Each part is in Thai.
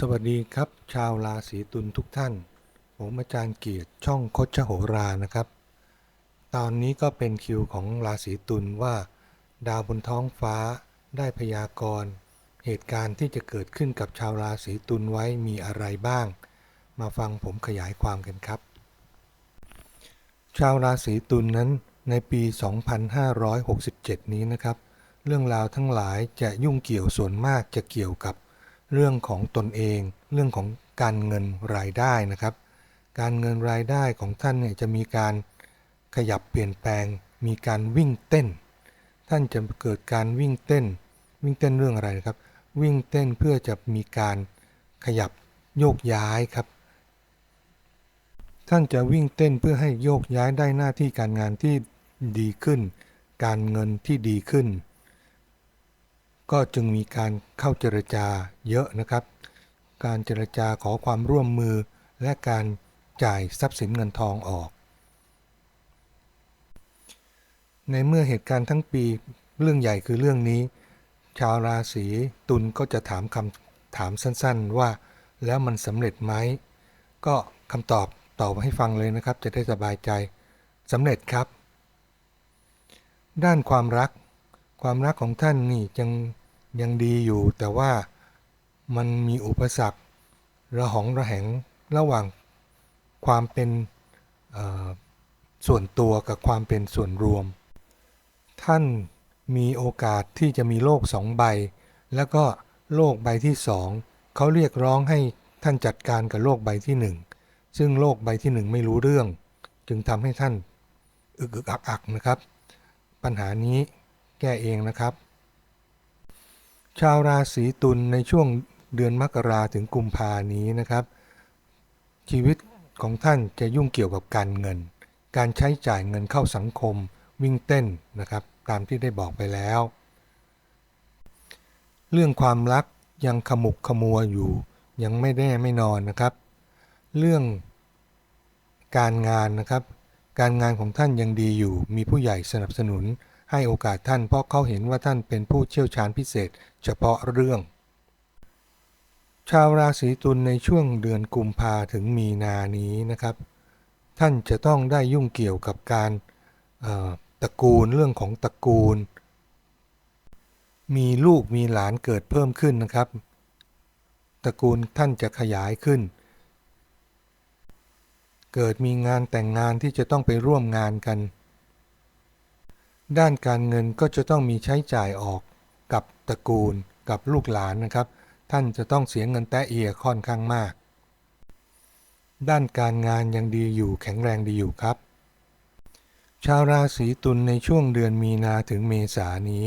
สวัสดีครับ ชาวราศีตุลทุกท่าน ผมอาจารย์เกียรติช่องคชโหรานะครับ ตอนนี้ก็เป็นคิวของราศีตุลว่า ดาวบนท้องฟ้าได้พยากรณ์ เหตุการณ์ที่จะเกิดขึ้นกับชาวราศีตุลไว้มีอะไรบ้าง มาฟังผมขยายความกันครับ ชาวราศีตุลนนั้นในปี 2567 นี้นะครับ เรื่องราวทั้งหลายจะยุ่งเกี่ยวส่วนมากจะเกี่ยวกับ เรื่องของตนเอง เรื่องของการเงินรายได้นะครับ การเงินรายได้ของท่านเนี่ยจะมีการขยับเปลี่ยนแปลง มีการวิ่งเต้น ท่านจะเกิดการวิ่งเต้น วิ่งเต้นเรื่องอะไรนะครับ วิ่งเต้นเพื่อจะมีการขยับโยกย้ายครับ ท่านจะวิ่งเต้นเพื่อให้โยกย้ายได้หน้าที่การงานที่ดีขึ้น การเงินที่ดีขึ้น ก็จึงมีการเข้าเจรจาเยอะนะครับ การเจรจาขอความร่วมมือและการจ่ายทรัพย์สินเงินทองออก ในเมื่อเหตุการณ์ทั้งปีเรื่องใหญ่คือเรื่องนี้ ชาวราศีตุลก็จะถามคำถามสั้นๆว่า แล้วมันสำเร็จไหม ก็คำตอบตอบให้ฟังเลยนะครับ จะได้สบายใจสำเร็จครับ ด้านความรัก ความรักของท่านนี่ยังยังดีอยู่ แต่ว่ามันมีอุปสรรคระหองระแหงระหว่างความเป็นส่วนตัวกับความเป็นส่วนรวม ท่านมีโอกาสที่จะมีโลกสองใบ แล้วก็โลกใบที่สองเขาเรียกร้องให้ท่านจัดการกับโลกใบที่หนึ่งซึ่งโลกใบที่หนึ่งไม่รู้เรื่อง จึงทำให้ท่านอึกอึกอักอักนะครับ ปัญหานี้ แก้เองนะครับ ชาวราศีตุลในช่วงเดือนมกราถึงกุมภานี้นะครับ ชีวิตของท่านจะยุ่งเกี่ยวกับการเงิน การใช้จ่ายเงินเข้าสังคม วิ่งเต้นนะครับ ตามที่ได้บอกไปแล้ว เรื่องความรักยังขมุกขมัวอยู่ ยังไม่แน่ไม่นอนนะครับ เรื่องการงานนะครับ การงานของท่านยังดีอยู่ มีผู้ใหญ่สนับสนุน ให้โอกาสท่านเพราะเขาเห็นว่าท่านเป็นผู้เชี่ยวชาญพิเศษ เฉพาะเรื่อง ชาวราศีตุลในช่วงเดือนกุมภาถึงมีนานี้นะครับ ท่านจะต้องได้ยุ่งเกี่ยวกับการตระกูลเรื่องของตระกูล มีลูกมีหลานเกิดเพิ่มขึ้นนะครับ ตระกูลท่านจะขยายขึ้น เกิดมีงานแต่งงานที่จะต้องไปร่วมงานกัน ด้านการเงินก็จะต้องมีใช้จ่ายออกกับตระกูลกับลูกหลานนะครับ ท่านจะต้องเสียเงินแตะเอียค่อนข้างมาก ด้านการงานยังดีอยู่แข็งแรงดีอยู่ครับ ชาวราศีตุลในช่วงเดือนมีนาถึงเมษานี้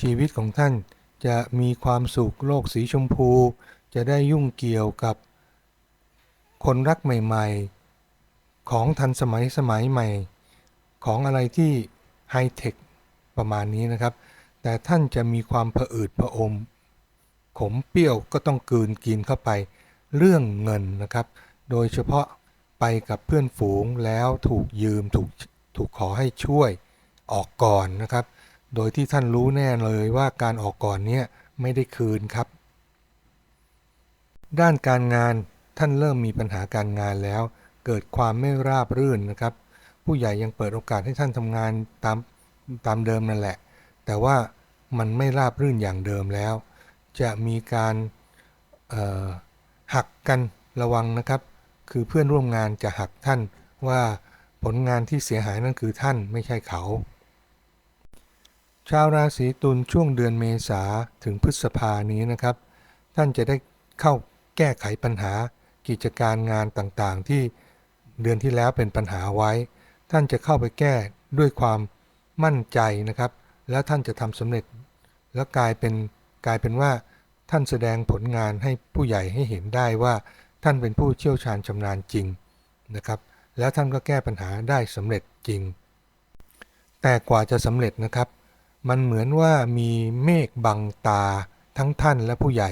ชีวิตของท่านจะมีความสุขโลกสีชมพู จะได้ยุ่งเกี่ยวกับ คนรักใหม่ ๆ ของทันสมัยสมัยใหม่ ของอะไรที่ ไฮเทคประมาณนี้นะครับ แต่ท่านจะมีความผะอืดผะอม ขมเปรี้ยวก็ต้องกืนกินเข้าไป เรื่องเงินนะครับ โดยเฉพาะไปกับเพื่อนฝูงแล้วถูกยืมถูกถูกขอให้ช่วยออกก่อนนะครับ โดยที่ท่านรู้แน่เลยว่าการออกก่อนเนี้ยไม่ได้คืนครับ ด้านการงานท่านเริ่มมีปัญหาการงานแล้ว เกิดความไม่ราบรื่นนะครับ ผู้ใหญ่ยังเปิดโอกาสให้ท่านทำงานตามตามเดิมนั่นแหละ แต่ว่ามันไม่ราบรื่นอย่างเดิมแล้ว จะมีการหักกันระวังนะครับ คือเพื่อนร่วมงานจะหักท่านว่าผลงานที่เสียหายนั่นคือท่านไม่ใช่เขา ชาวราศีตุลช่วงเดือนเมษาถึงพฤษภานี้นะครับ ท่านจะได้เข้าแก้ไขปัญหากิจการงานต่างๆ ที่เดือนที่แล้วเป็นปัญหาไว้ ท่านจะเข้าไปแก้ด้วยความมั่นใจนะครับ แล้วท่านจะทำสำเร็จ แล้วกลายเป็นกลายเป็นว่าท่านแสดงผลงานให้ผู้ใหญ่ให้เห็นได้ว่าท่านเป็นผู้เชี่ยวชาญชำนาญจริงนะครับ แล้วท่านก็แก้ปัญหาได้สำเร็จจริง แต่กว่าจะสำเร็จนะครับ มันเหมือนว่ามีเมฆบังตาทั้งท่านและผู้ใหญ่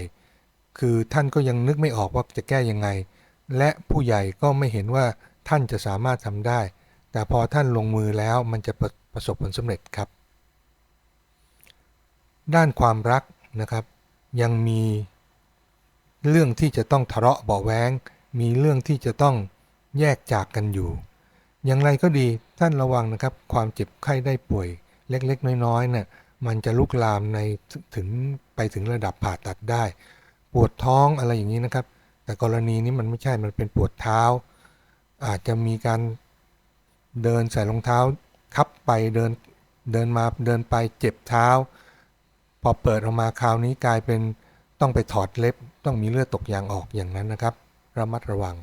คือท่านก็ยังนึกไม่ออกว่าจะแก้ยังไง และผู้ใหญ่ก็ไม่เห็นว่าท่านจะสามารถทำได้ แต่พอท่านลงมือแล้วมันจะประประสบผลสำเร็จครับ ด้านความรักนะครับ ยังมีเรื่องที่จะต้องทะเลาะเบาะแว้งมีเรื่องที่จะต้องแยกจากกันอยู่ อย่างไรก็ดีท่านระวังนะครับ ความเจ็บไข้ได้ป่วยเล็กๆ น้อยๆเนี่ยมันจะลุกลามในถึงไปถึงระดับผ่าตัดได้ ปวดท้องอะไรอย่างนี้นะครับ แต่กรณีนี้มันไม่ใช่มันเป็นปวดเท้า อาจจะมีการ เดินใส่รองเท้าคับไปเดินเดินมาเดินไปเจ็บเท้า พอเปิดออกมาคราวนี้กลายเป็นต้องไปถอดเล็บ ต้องมีเลือดตกยางออกอย่างนั้นนะครับ ระมัดระวัง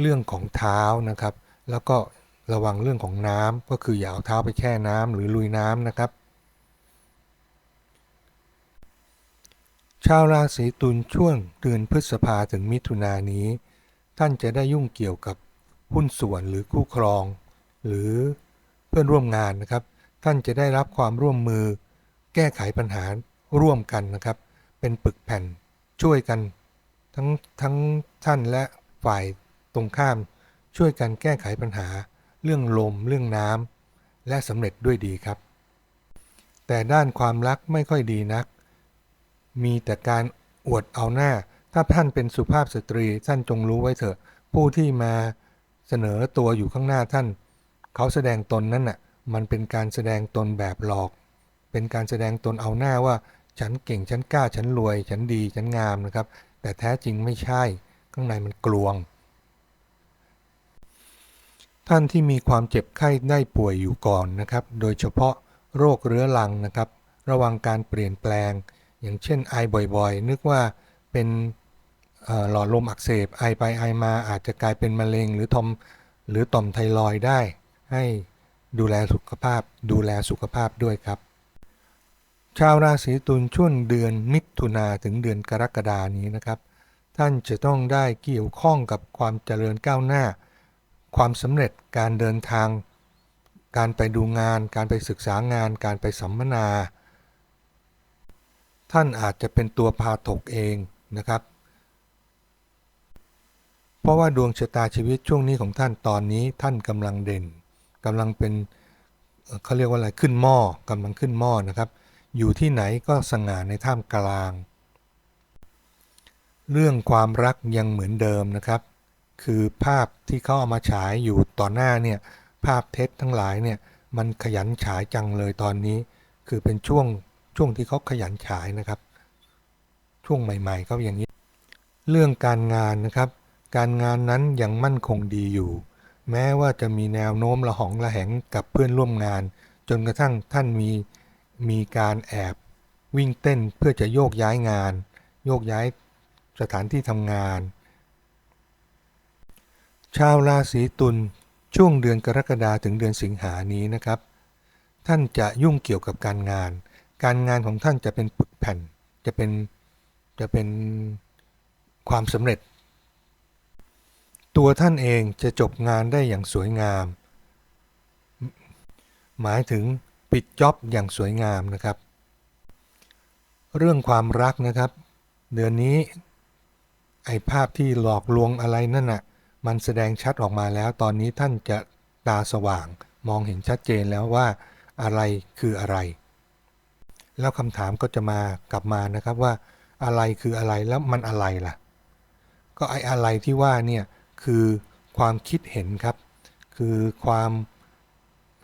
เรื่องของเท้านะครับ แล้วก็ระวังเรื่องของน้ำก็คืออย่าเอาเท้าไปแช่น้ำหรือลุยน้ำนะครับ ชาวราศีตุลช่วงเดือนพฤษภาถึงมิถุนายนนี้ ท่านจะได้ยุ่งเกี่ยวกับ หุ้นส่วนหรือคู่ครอง หรือเพื่อนร่วมงานนะครับ ท่านจะได้รับความร่วมมือ แก้ไขปัญหาร่วมกันนะครับ เป็นปึกแผ่นช่วยกันทั้งทั้งท่านและฝ่ายตรงข้าม ช่วยกันแก้ไขปัญหา เรื่องลม เรื่องน้ำและสำเร็จด้วยดีครับ แต่ด้านความรักไม่ค่อยดีนัก มีแต่การอวดเอาหน้า ถ้าท่านเป็นสุภาพสตรีท่านจงรู้ไว้เถอะ ผู้ที่มา เสนอตัวอยู่ข้างหน้าท่าน เขาแสดงตนนั่นน่ะมันเป็นการแสดงตนแบบหลอก เป็นการแสดงตนเอาหน้าว่า ฉันเก่งฉันกล้าฉันรวย ฉันดีฉันงามนะครับ แต่แท้จริงไม่ใช่ ข้างในมันกลวง ท่านที่มีความเจ็บไข้ได้ป่วยอยู่ก่อนนะครับ โดยเฉพาะโรคเรื้อรังนะครับ ระวังการเปลี่ยนแปลง อย่างเช่นไอบ่อยๆ นึกว่าเป็น หลอดลมอักเสบไอไปไอมาอาจจะกลายเป็นมะเร็ง หรือทอมหรือต่อมไทรอยได้ ให้ดูแลสุขภาพ ดูแลสุขภาพด้วยครับ ชาวราศีตุลช่วงเดือนมิถุนาถึงเดือนกรกฎานี้นะครับ ท่านจะต้องได้เกี่ยวข้องกับความเจริญก้าวหน้า ความสำเร็จการเดินทาง การไปดูงาน การไปศึกษางาน การไปสัมมนา ท่านอาจจะเป็นตัวพาถกเองนะครับ เพราะว่าดวงชะตาชีวิตช่วงนี้ของท่านตอนนี้ท่านกำลังเด่นกำลังเป็นเขาเรียกว่าอะไรขึ้นหม้อกำลังขึ้นหม้อนะครับ อยู่ที่ไหนก็สง่าในท่ามกลาง เรื่องความรักยังเหมือนเดิมนะครับ คือภาพที่เขาเอามาฉายอยู่ต่อหน้าเนี่ยภาพเท็จทั้งหลายเนี่ยมันขยันฉายจังเลยตอนนี้ คือเป็นช่วงช่วงที่เขาขยันฉายนะครับ ช่วงใหม่ ๆ ก็อย่างนี้ เรื่องการงานนะครับ การงานนั้นยังมั่นคงดีอยู่ แม้ว่าจะมีแนวโน้มระหองระแหงกับเพื่อนร่วมงาน จนกระทั่งท่านมีมีการแอบ วิ่งเต้นเพื่อจะโยกย้ายงาน โยกย้ายสถานที่ทำงาน ชาวราศีตุลช่วงเดือนกรกฎาถึงเดือนสิงหานี้นะครับ ท่านจะยุ่งเกี่ยวกับการงาน การงานของท่านจะเป็นปึกแผ่นจะเป็นจะเป็นความสำเร็จ ตัวท่านเองจะจบงานได้อย่างสวยงาม หมายถึงปิดจ็อบอย่างสวยงามนะครับ เรื่องความรักนะครับ เดือนนี้ ไอ้ภาพที่หลอกลวงอะไรนั่นน่ะมันแสดงชัดออกมาแล้วตอนนี้ท่านจะตาสว่างมองเห็นชัดเจนแล้วว่าอะไรคืออะไร แล้วคำถามก็จะมากลับมานะครับว่าอะไรคืออะไรแล้วมันอะไรล่ะ ก็ไอ้อะไรที่ว่าเนี่ย คือความคิดเห็นครับ คือความ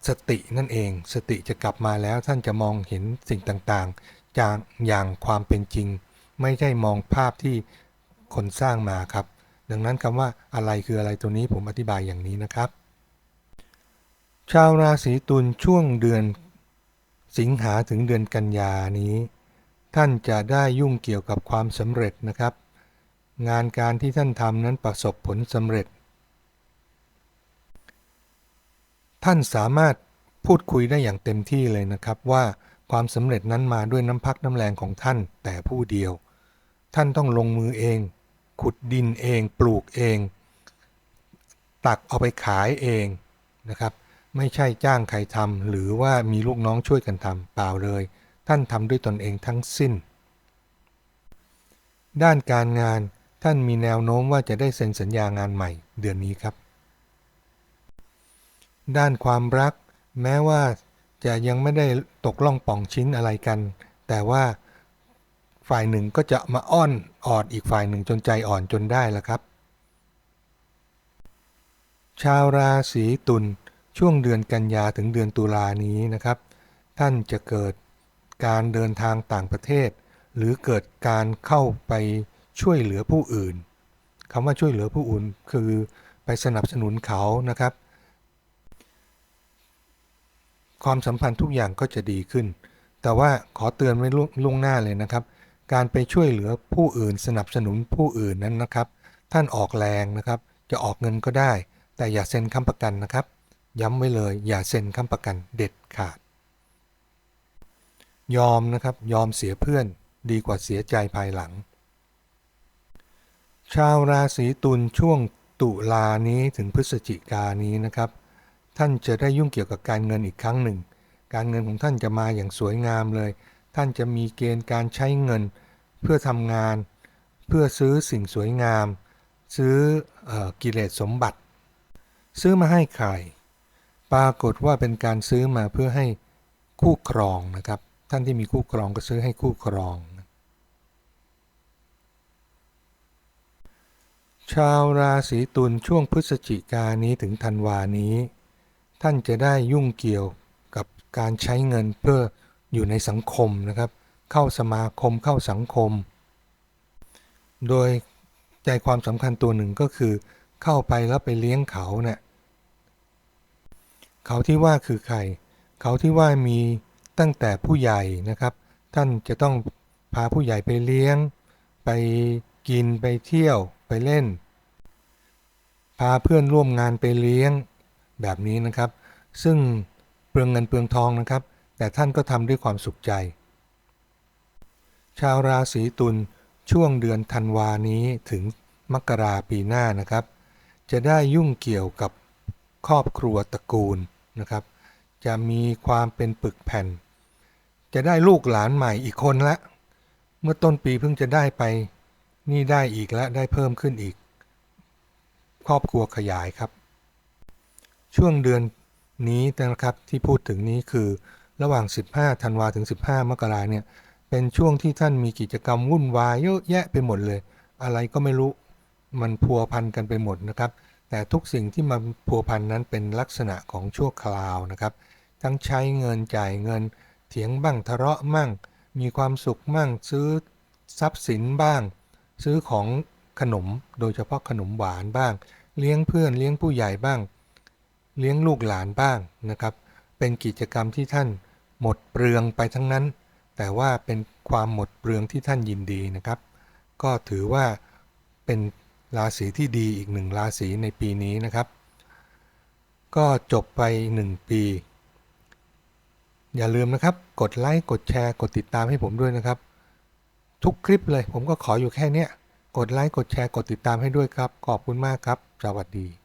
สตินั่นเอง สติจะกลับมาแล้วท่านจะมองเห็นสิ่งต่างๆจากอย่างความเป็นจริง ไม่ใช่มองภาพที่คนสร้างมาครับ ดังนั้นคำว่าอะไรคืออะไรตัวนี้ผมอธิบายอย่างนี้นะครับ ชาวราศีตุลช่วงเดือนสิงหาถึงเดือนกันยานี้ ท่านจะได้ยุ่งเกี่ยวกับความสำเร็จนะครับ งานการที่ท่านทำนั้นประสบผลสำเร็จ ท่านสามารถพูดคุยได้อย่างเต็มที่เลยนะครับว่าความสำเร็จนั้นมาด้วยน้ำพักน้ำแรงของท่านแต่ผู้เดียว ท่านต้องลงมือเอง ขุดดินเอง ปลูกเอง ตักเอาไปขายเองนะครับไม่ใช่จ้างใครทำหรือว่ามีลูกน้องช่วยกันทำเปล่าเลย ท่านทำด้วยตนเองทั้งสิ้น ด้านการงาน ท่านมีแนวโน้มว่าจะได้เซ็นสัญญางานใหม่เดือนนี้ครับ ด้านความรัก แม้ว่าจะยังไม่ได้ตกล่องป่องชิ้นอะไรกัน แต่ว่าฝ่ายหนึ่งก็จะมาอ้อนออดอีกฝ่ายหนึ่งจนใจอ่อนจนได้แล้วครับ ชาวราศีตุลช่วงเดือนกันยาถึงเดือนตุลานี้นะครับ ท่านจะเกิดการเดินทางต่างประเทศ หรือเกิดการเข้าไป ช่วยเหลือผู้อื่นคำว่าช่วยเหลือผู้อื่นคือไปสนับสนุนเขานะครับ ความสัมพันธ์ทุกอย่างก็จะดีขึ้น แต่ว่าขอเตือนไว้ล่วงหน้าเลยนะครับ การไปช่วยเหลือผู้อื่น สนับสนุนผู้อื่นนั้นนะครับ ท่านออกแรงนะครับ จะออกเงินก็ได้ แต่อย่าเซ็นค้ำประกันนะครับ ย้ำไว้เลยอย่าเซ็นค้ำประกันเด็ดขาด ยอมนะครับยอมเสียเพื่อนดีกว่าเสียใจภายหลัง ชาวราศีตุลช่วงตุลานี้ถึงพฤศจิกานี้นะครับ ท่านจะได้ยุ่งเกี่ยวกับการเงินอีกครั้งหนึ่ง การเงินของท่านจะมาอย่างสวยงามเลย ท่านจะมีเกณฑ์การใช้เงิน เพื่อทำงาน เพื่อซื้อสิ่งสวยงาม ซื้ออกิเลสสมบัติ ซื้อมาให้ใคร ปรากฏว่าเป็นการซื้อมาเพื่อให้คู่ครองนะครับ ท่านที่มีคู่ครองก็ซื้อให้คู่ครอง ชาวราศีตุลช่วงพฤศจิกายนนี้ถึงธันวานี้ ท่านจะได้ยุ่งเกี่ยวกับการใช้เงินเพื่ออยู่ในสังคมนะครับ เข้าสมาคมเข้าสังคม โดยใจความสำคัญตัวหนึ่งก็คือ เข้าไปแล้วไปเลี้ยงเขาเนี่ยเขาที่ว่าคือใคร เขาที่ว่ามีตั้งแต่ผู้ใหญ่นะครับ ท่านจะต้องพาผู้ใหญ่ไปเลี้ยง ไปกินไปเที่ยว ไปเล่น พาเพื่อนร่วมงานไปเลี้ยงแบบนี้นะครับ ซึ่งเปลืองเงินเปลืองทองนะครับ แต่ท่านก็ทำด้วยความสุขใจ ชาวราศีตุลช่วงเดือนธันวานี้ถึงมกราปีหน้านะครับ จะได้ยุ่งเกี่ยวกับครอบครัวตระกูลนะครับ จะมีความเป็นปึกแผ่น จะได้ลูกหลานใหม่อีกคนละ เมื่อต้นปีเพิ่งจะได้ไป นี่ได้อีกแล้วได้เพิ่มขึ้นอีก ครอบครัวขยายครับ ช่วงเดือนนี้นะครับที่พูดถึงนี้คือระหว่าง 15ธันวาถึง 15 มกราเนี่ยเป็นช่วงที่ท่านมีกิจกรรมวุ่นวายเยอะแยะไปหมดเลย อะไรก็ไม่รู้มันพัวพันกันไปหมดนะครับ แต่ทุกสิ่งที่มาพัวพันนั้นเป็นลักษณะของชั่วคราวนะครับ ทั้งใช้เงินจ่ายเงิน เถียงบ้างทะเลาะมั่ง มีความสุขมั่งซื้อทรัพย์สินบ้าง ซื้อของขนมโดยเฉพาะขนมหวานบ้าง เลี้ยงเพื่อนเลี้ยงผู้ใหญ่บ้าง เลี้ยงลูกหลานบ้างนะครับ เป็นกิจกรรมที่ท่านหมดเปลืองไปทั้งนั้น แต่ว่าเป็นความหมดเปลืองที่ท่านยินดีนะครับ ก็ถือว่าเป็นราศีที่ดีอีกหนึ่งราศีในปีนี้นะครับ ก็จบไป1ปี อย่าลืมนะครับ กดไลค์กดแชร์กดติดตามให้ผมด้วยนะครับ ทุกคลิปเลย ผมก็ขออยู่แค่เนี้ย กดไลค์ กดแชร์ กดติดตามให้ด้วยครับ ขอบคุณมากครับ สวัสดี